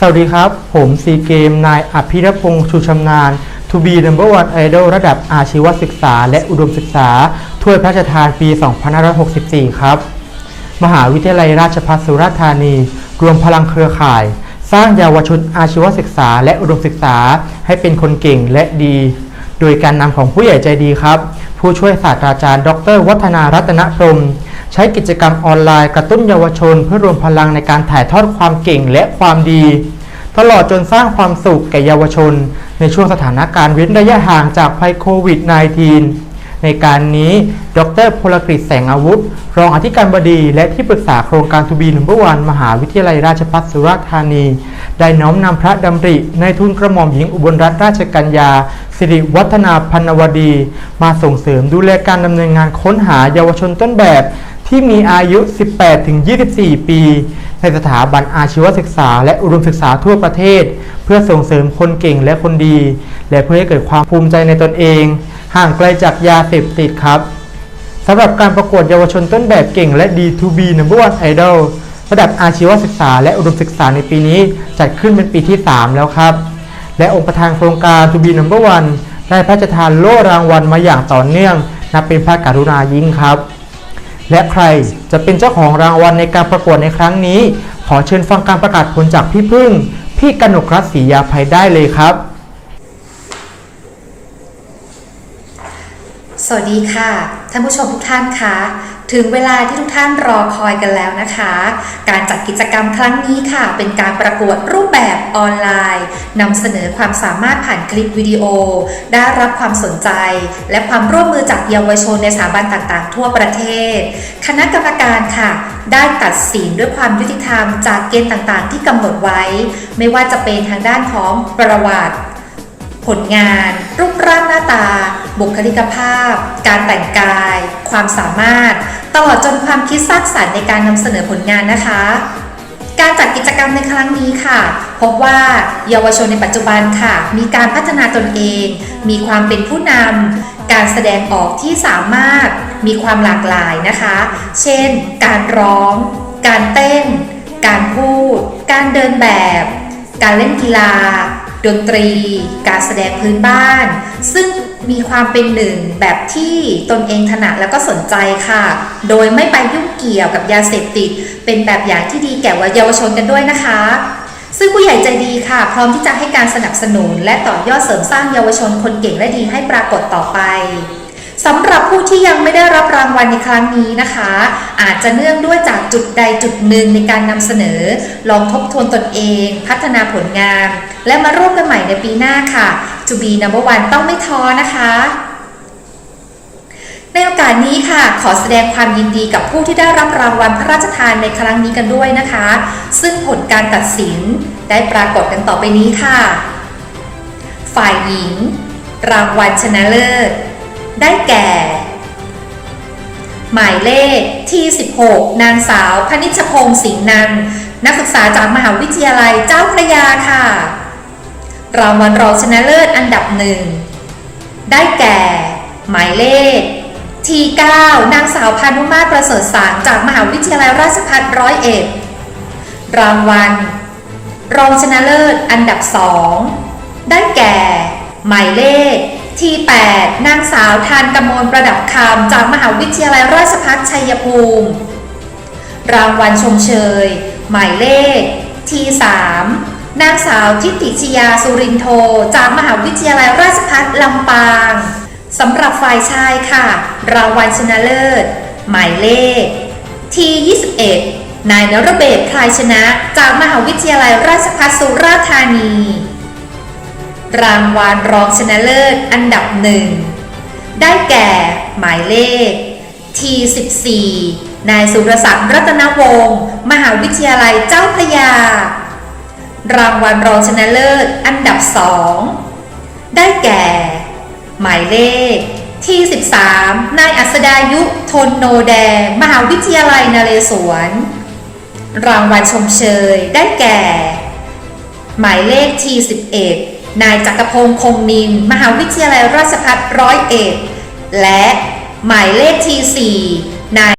สวัสดีครับ ผมซีเกม นายอภิรพงษ์ชูชำนาญ To be number one idol ระดับอาชีวศึกษา และอุดมศึกษา ถ้วยพระราชทานปี 2564 ครับ มหาวิทยาลัยราชภัฏสุราษฎร์ธานี รวมพลังเครือข่าย สร้างเยาวชนอาชีวศึกษา และอุดมศึกษาให้เป็นคนเก่งและดี โดยการนำของผู้ใหญ่ใจดีครับ ผู้ช่วยศาสตราจารย์ ดร วัฒนารัตนพรม ใช้กิจกรรมออนไลน์กระตุ้นเยาวชน เพื่อรวมพลังในการถ่ายทอดความเก่งและความดี ตลอดจนสร้างความสุขแก่เยาวชน ในช่วงสถานการณ์เว้นระยะห่างจากภัยโควิด -19 ในการนี้ ดรพลกฤษแสงอาวุธ รองอธิการบดี และที่ปรึกษาโครงการทูบีนัมเบอร์วันมหาวิทยาลัยราชภัฏสุราษฎร์ธานี ได้น้อมนำพระดำริ ในทุนกระหม่อมหญิงอุบลรัตนราชกัญญาสิริวัฒนาพันวดี มาส่งเสริมดูแลการดำเนินงานค้นหาเยาวชนต้นแบบ ที่มีอายุ 18-24 ปี ในสถาบันอาชีวศึกษา และอุดมศึกษาทั่วประเทศ เพื่อส่งเสริมคนเก่งและคนดี และเพื่อให้เกิดความภูมิใจในตนเอง ห่างไกลจากยาเสพติดครับสำหรับการประกวดเยาวชนต้นแบบเก่งและ D2B number one idol ระดับอาชีวศึกษาและอุดมศึกษาในปีนี้จัดขึ้นเป็นปีที่ 3 แล้วครับ และองค์ประธานโครงการ to be number one ได้พระราชทานโล่รางวัลมาอย่างต่อเนื่อง นับเป็นพระกรุณายิ่งครับ และใครจะเป็นเจ้าของรางวัลในการประกวดในครั้งนี้ ขอเชิญฟังการประกาศผลจากพี่พึ่ง พี่กนกรัตน์ศรียาภัยได้เลยครับ สวัสดีค่ะ ท่านผู้ชมทุกท่านคะถึงเวลาที่ทุกท่านรอคอยกันแล้วนะคะ การจัดกิจกรรมครั้งนี้ค่ะ เป็นการประกวดรูปแบบออนไลน์นำเสนอความสามารถผ่านคลิปวิดีโอ ได้รับความสนใจ และความร่วมมือจากเยาวชนในสถาบันต่างๆ ทั่วประเทศ คณะกรรมการค่ะ ได้ตัดสินด้วยความยุติธรรมจากเกณฑ์ต่างๆ ที่กำหนดไว้ ไม่ว่าจะเป็นทางด้านของประวัติ ผลงาน รูปร่างหน้าตา บุคลิกภาพ การแต่งกาย ความสามารถ ตลอดจนความคิดสร้างสรรค์ในการนำเสนอผลงานนะคะ การจัดกิจกรรมในครั้งนี้ค่ะ พบว่าเยาวชนในปัจจุบันค่ะ มีการพัฒนาตนเอง มีความเป็นผู้นำการแสดงออกที่สามารถมีความหลากหลายนะคะ เช่น การร้อง การเต้น การพูด การเดินแบบ การเล่นกีฬา ดนตรี การแสดงพื้นบ้าน ซึ่งมีความเป็นหนึ่งแบบที่ตนเองถนัดแล้วก็สนใจค่ะ โดยไม่ไปยุ่งเกี่ยวกับยาเสพติด เป็นแบบอย่างที่ดีแก่เยาวชนกันด้วยนะคะ ซึ่งผู้ใหญ่ใจดีค่ะ พร้อมที่จะให้การสนับสนุน และต่อยอดเสริมสร้างเยาวชนคนเก่งและดีให้ปรากฏต่อไปสำหรับผู้ที่ยังไม่ได้รับรางวัลในครั้งนี้นะคะ อาจจะเนื่องด้วยจากจุดใดจุดหนึ่งในการนำเสนอ ลองทบทวนตนเอง พัฒนาผลงาน และมาร่วมกันใหม่ในปีหน้าค่ะ To be number one ต้องไม่ท้อนะคะในโอกาสนี้ค่ะ ขอแสดงความยินดีกับผู้ที่ได้รับรางวัลพระราชทานในครั้งนี้กันด้วยนะคะ ซึ่งผลการตัดสินได้ปรากฏกันต่อไปนี้ค่ะ ฝ่ายหญิง รางวัลชนะเลิศ ได้แก่ หมายเลขที่ 16 นางสาวพนิชพงศ์สิงห์นันท์นักศึกษาจากมหาวิทยาลัยเจ้าพระยาค่ะ รางวัลรองชนะเลิศอันดับหนึ่ง ได้แก่ หมายเลขที9นางสาวพานุมาตรประเสริฐสารจากมหาวิทยาลัยราชภัฏร้อยเอ็ดรางวัล รองชนะเลิศอันดับสองได้แก่ หมายเลขที8นางสาวทานกมลประดับคำจากมหาวิทยาลัยราชภัฏชัยภูมิ รางวัลชมเชย หมายเลขที่3 นางสาวทิติชยาสุรินโท จากมหาวิทยาลัยราชภัฏลำปางสำหรับฝ่ายชายค่ะ รางวัลชนะเลิศ หมายเลข ที่21 นายนรเบศพลายชนะ จากมหาวิทยาลัยราชภัฏสุราษฎร์ธานี รางวัลรองชนะเลิศอันดับหนึ่ง ได้แก่ หมายเลข ที่ 14 นายสุรศักดิ์รัตนวงศ์ มหาวิทยาลัยเจ้าพระยา รางวัลรองชนะเลิศอันดับสองได้แก่ หมายเลข ที่ 13 นายอัศดายุทนโนแดง มหาวิทยาลัยนเรศวร รางวัลชมเชย ได้แก่ หมายเลขที่ 11 นายจักรพงศ์คงนิน มหาวิทยาลัยราชภัฏร้อยเอ็ด และหมายเลขที่ 4 นาย